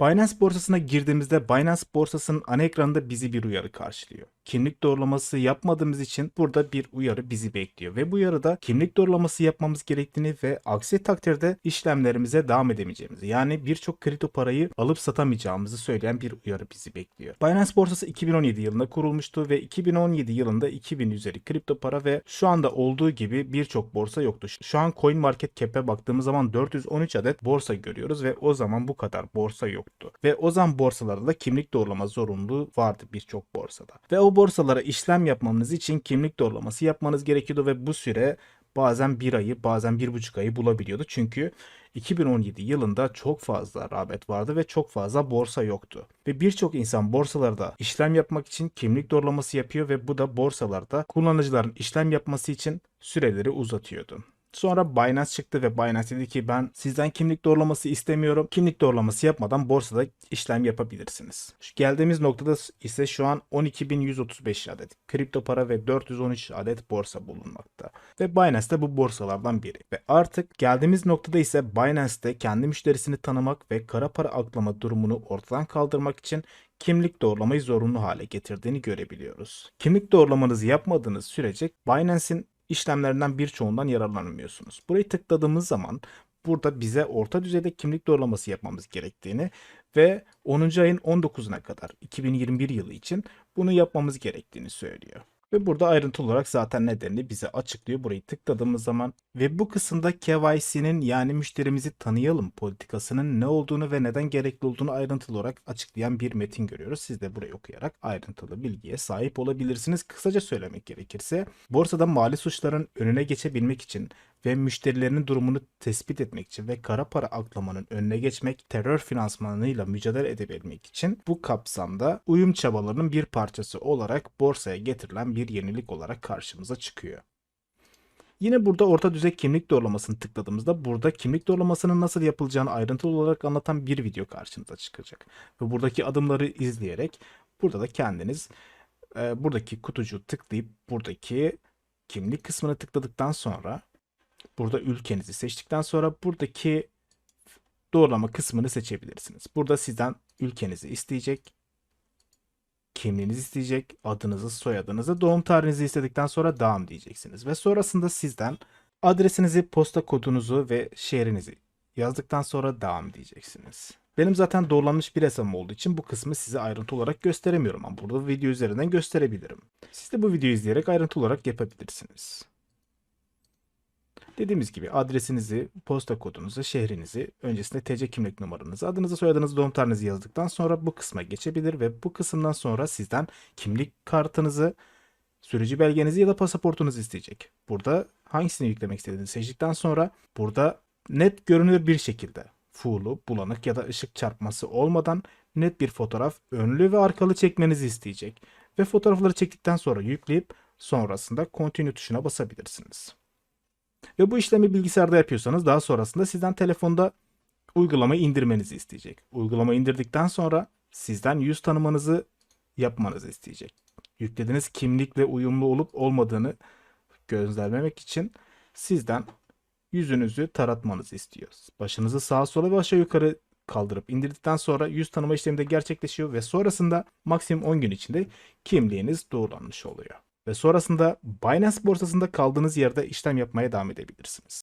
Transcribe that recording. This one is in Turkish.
Binance borsasına girdiğimizde Binance borsasının ana ekranında bizi bir uyarı karşılıyor. Kimlik doğrulaması yapmadığımız için burada bir uyarı bizi bekliyor ve bu uyarıda kimlik doğrulaması yapmamız gerektiğini ve aksi takdirde işlemlerimize devam edemeyeceğimizi yani birçok kripto parayı alıp satamayacağımızı söyleyen bir uyarı bizi bekliyor. Binance borsası 2017 yılında kurulmuştu ve 2017 yılında 2000 üzeri kripto para ve şu anda olduğu gibi birçok borsa yoktu. Şu an CoinMarketCap'e baktığımız zaman 413 adet borsa görüyoruz ve o zaman bu kadar borsa yoktu. Ve o zaman borsalarda da kimlik doğrulama zorunluluğu vardı birçok borsada. Ve o borsalara işlem yapmanız için kimlik doğrulaması yapmanız gerekiyordu ve bu süre bazen bir ayı bazen bir buçuk ayı bulabiliyordu. Çünkü 2017 yılında çok fazla rağbet vardı ve çok fazla borsa yoktu. Ve birçok insan borsalarda işlem yapmak için kimlik doğrulaması yapıyor ve bu da borsalarda kullanıcıların işlem yapması için süreleri uzatıyordu. Sonra Binance çıktı ve Binance dedi ki ben sizden kimlik doğrulaması istemiyorum. Kimlik doğrulaması yapmadan borsada işlem yapabilirsiniz. Şu geldiğimiz noktada ise şu an 12.135 adet kripto para ve 413 adet borsa bulunmakta. Ve Binance de bu borsalardan biri. Ve artık geldiğimiz noktada ise Binance'de kendi müşterisini tanımak ve kara para aklama durumunu ortadan kaldırmak için kimlik doğrulamayı zorunlu hale getirdiğini görebiliyoruz. Kimlik doğrulamanızı yapmadığınız sürece Binance'in işlemlerinden birçoğundan yararlanamıyorsunuz. Burayı tıkladığımız zaman burada bize orta düzeyde kimlik doğrulaması yapmamız gerektiğini ve 10. ayın 19'una kadar 2021 yılı için bunu yapmamız gerektiğini söylüyor. Ve burada ayrıntılı olarak zaten nedenini bize açıklıyor burayı tıkladığımız zaman. Ve bu kısımda KYC'nin yani müşterimizi tanıyalım politikasının ne olduğunu ve neden gerekli olduğunu ayrıntılı olarak açıklayan bir metin görüyoruz. Siz de burayı okuyarak ayrıntılı bilgiye sahip olabilirsiniz. Kısaca söylemek gerekirse borsada mali suçların önüne geçebilmek için ve müşterilerinin durumunu tespit etmek için ve kara para aklamanın önüne geçmek, terör finansmanıyla mücadele edebilmek için bu kapsamda uyum çabalarının bir parçası olarak borsaya getirilen bir yenilik olarak karşımıza çıkıyor. Yine burada orta düzey kimlik doğrulamasını tıkladığımızda burada kimlik doğrulamasının nasıl yapılacağını ayrıntılı olarak anlatan bir video karşınıza çıkacak. Ve buradaki adımları izleyerek burada da kendiniz e, buradaki kutucuğu tıklayıp buradaki kimlik kısmını tıkladıktan sonra burada ülkenizi seçtikten sonra buradaki doğrulama kısmını seçebilirsiniz. Burada sizden ülkenizi isteyecek, kimliğinizi isteyecek, adınızı, soyadınızı, doğum tarihinizi istedikten sonra devam diyeceksiniz. Ve sonrasında sizden adresinizi, posta kodunuzu ve şehrinizi yazdıktan sonra devam diyeceksiniz. Benim zaten doğrulanmış bir hesabım olduğu için bu kısmı size ayrıntı olarak gösteremiyorum ama burada video üzerinden gösterebilirim. Siz de bu videoyu izleyerek ayrıntı olarak yapabilirsiniz. Dediğimiz gibi adresinizi, posta kodunuzu, şehrinizi, öncesinde TC kimlik numaranızı, adınızı, soyadınızı, doğum tarihinizi yazdıktan sonra bu kısma geçebilir ve bu kısımdan sonra sizden kimlik kartınızı, sürücü belgenizi ya da pasaportunuzu isteyecek. Burada hangisini yüklemek istediğinizi seçtikten sonra burada net görünür bir şekilde full'u, bulanık ya da ışık çarpması olmadan net bir fotoğraf önlü ve arkalı çekmenizi isteyecek. Ve fotoğrafları çektikten sonra yükleyip sonrasında continue tuşuna basabilirsiniz. Ve bu işlemi bilgisayarda yapıyorsanız daha sonrasında sizden telefonda uygulamayı indirmenizi isteyecek. Uygulamayı indirdikten sonra sizden yüz tanımanızı yapmanızı isteyecek. Yüklediğiniz kimlikle uyumlu olup olmadığını gözlemlemek için sizden yüzünüzü taratmanızı istiyoruz. Başınızı sağa sola ve aşağı yukarı kaldırıp indirdikten sonra yüz tanıma işlemi de gerçekleşiyor ve sonrasında maksimum 10 gün içinde kimliğiniz doğrulanmış oluyor. Ve sonrasında Binance borsasında kaldığınız yerde işlem yapmaya devam edebilirsiniz.